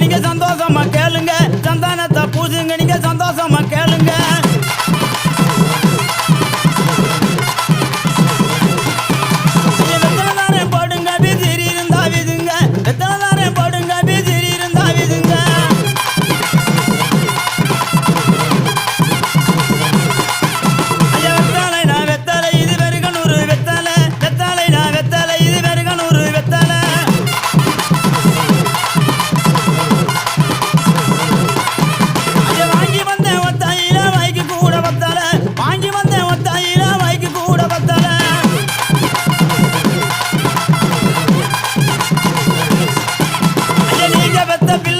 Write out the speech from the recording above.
நீங்க சந்தோஷமா கேளுங்க. சந்தோஷம் got the